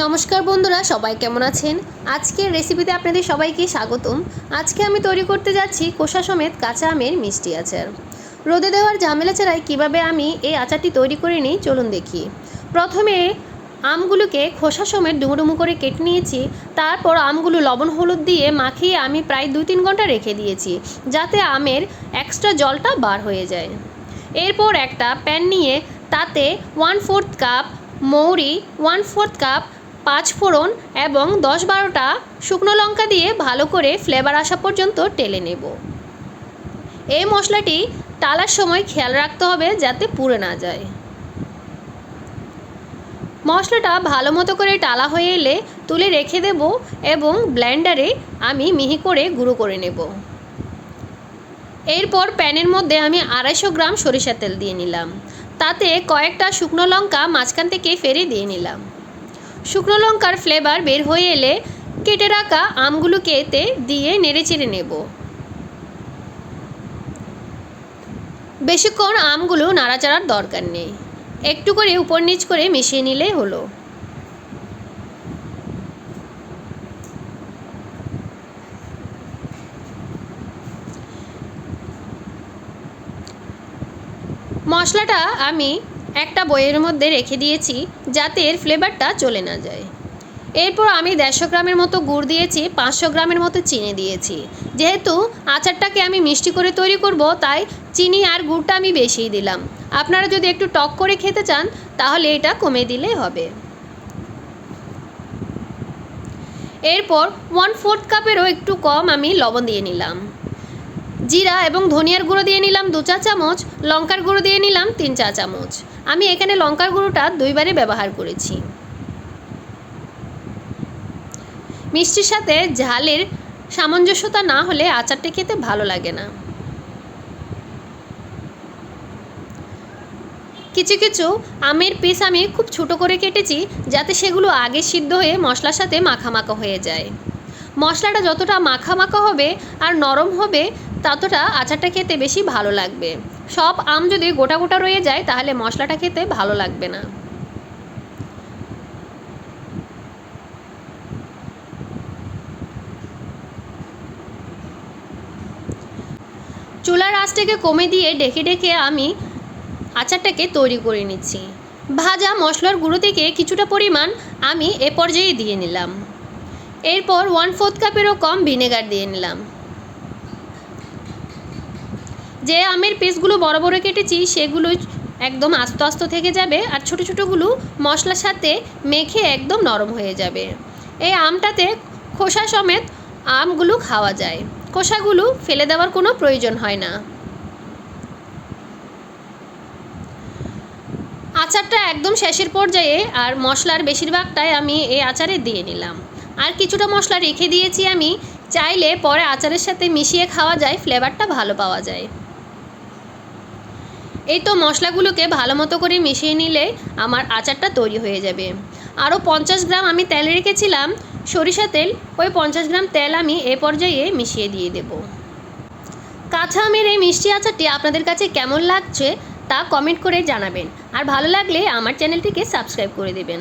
নমস্কার বন্ধুরা, সবাই কেমন আছেন? আজকের রেসিপিতে আপনাদের সবাইকে স্বাগতম। আজকে আমি তৈরি করতে যাচ্ছি কোষা সমেত কাঁচা আমের মিষ্টি আচার। রোদে দেওয়ার ঝামেলা ছাড়াই কীভাবে আমি এই আচারটি তৈরি করে নিই, চলুন দেখি। প্রথমে আমগুলোকে খোসা সমেত ডুমো ডুমো করে কেটে নিয়েছি। তারপর আমগুলো লবণ হলুদ দিয়ে মাখিয়ে আমি প্রায় দুই তিন ঘণ্টা রেখে দিয়েছি, যাতে আমের এক্সট্রা জলটা বার হয়ে যায়। এরপর একটা প্যান নিয়ে তাতে ওয়ান ফোর্থ কাপ মৌরি ওয়ান ফোর্থ কাপ পাঁচ ফোড়ন এবং দশ বারোটা শুকনো লঙ্কা দিয়ে ভালো করে ফ্লেভার আসা পর্যন্ত টেলে নেব। এই মশলাটি টালার সময় খেয়াল রাখতে হবে যাতে পুড়ে না যায়। মশলাটা ভালো মতো করে টালা হয়ে এলে তুলে রেখে দেব এবং ব্লেন্ডারে আমি মিহি করে গুঁড়ো করে নেব। এরপর প্যানের মধ্যে আমি আড়াইশো গ্রাম সরিষা তেল দিয়ে নিলাম। তাতে কয়েকটা শুকনো লঙ্কা মাঝখান থেকে ফেরে দিয়ে নিলাম। শুকনো লঙ্কার ফ্লেভার বের হয়ে এলে কেটে রাখা আমগুলোকে এতে দিয়ে নেড়ে চেড়ে নেব। বেশিক্ষণ আমগুলো নাড়াচাড়ার দরকার নেই। একটু করে উপর নিচ করে মিশিয়ে নিলেই হলো। মশলাটা আমি একটা বইয়ের মধ্যে রেখে দিয়েছি যাতে এর ফ্লেভারটা চলে না যায়। এরপর আমি দেড়শো গ্রামের মতো গুড় দিয়েছি, পাঁচশো গ্রামের মতো চিনি দিয়েছি। যেহেতু আচারটাকে আমি মিষ্টি করে তৈরি করব, তাই চিনি আর গুড়টা আমি বেশিই দিলাম। আপনারা যদি একটু টক করে খেতে চান, তাহলে এটা কমে দিলে হবে। এরপর ওয়ান ফোর্থ কাপেরও একটু কম আমি লবণ দিয়ে নিলাম। জিরা এবং ধনিয়ার গুঁড়ো দিয়ে নিলাম দু চা চামচ, লঙ্কার গুঁড়ো দিয়ে নিলাম তিন চা চামচ। আমি এখানে লঙ্কার গুঁড়োটা দুইবারে ব্যবহার করেছি। মিষ্টির সাথে ঝালের সামঞ্জস্যতা না হলে আচারটা খেতে ভালো লাগে না। কিছু কিছু আমের পিস আমি খুব ছোটো করে কেটেছি যাতে সেগুলো আগে সিদ্ধ হয়ে মশলার সাথে মাখা মাখা হয়ে যায়। মশলাটা যতটা মাখা মাখা হবে আর নরম হবে ততটা আচারটা খেতে বেশি ভালো লাগবে। সব আম যদি গোটা গোটা রয়ে যায়, তাহলে মশলাটা খেতে ভালো লাগবে না। চুলার আঁচটাকে কমে দিয়ে ডেকে ডেকে আমি আচারটাকে তৈরি করে নিচ্ছি। ভাজা মশলার গুঁড়ো থেকে কিছুটা পরিমাণ আমি এ পর্যায়ে দিয়ে নিলাম। এরপর ওয়ান ফোর্থ কাপেরও কম ভিনেগার দিয়ে নিলাম। যে আমের পিসগুলো বড় বড় কেটেছি, সেগুলো একদম আস্ত আস্ত থেকে যাবে আর ছোটো ছোটোগুলো মশলার সাথে মেখে একদম নরম হয়ে যাবে। এই আমটাতে খোসা সমেত আমগুলো খাওয়া যায়। খোসাগুলো ফেলে দেওয়ার কোনো প্রয়োজন হয় না। আচারটা একদম শেষের পর্যায়ে আর মশলার বেশিরভাগটাই আমি এই আচারে দিয়ে নিলাম। আর কিছুটা মশলা রেখে দিয়েছি আমি, চাইলে পরে আচারের সাথে মিশিয়ে খাওয়া যায় ফ্লেভারটা ভালো পাওয়া যায়। এই তো মশলাগুলোকে ভালো মতো করে মিশিয়ে নিলে আমার আচারটা তৈরি হয়ে যাবে। আরও পঞ্চাশ গ্রাম আমি তেল রেখেছিলাম সরিষা তেল, ওই পঞ্চাশ গ্রাম তেল আমি এ পর্যায়ে মিশিয়ে দিয়ে দেব। কাঁচা আমের এই মিষ্টি আচারটি আপনাদের কাছে কেমন লাগছে তা কমেন্ট করে জানাবেন। আর ভালো লাগলে আমার চ্যানেলটিকে সাবস্ক্রাইব করে দেবেন।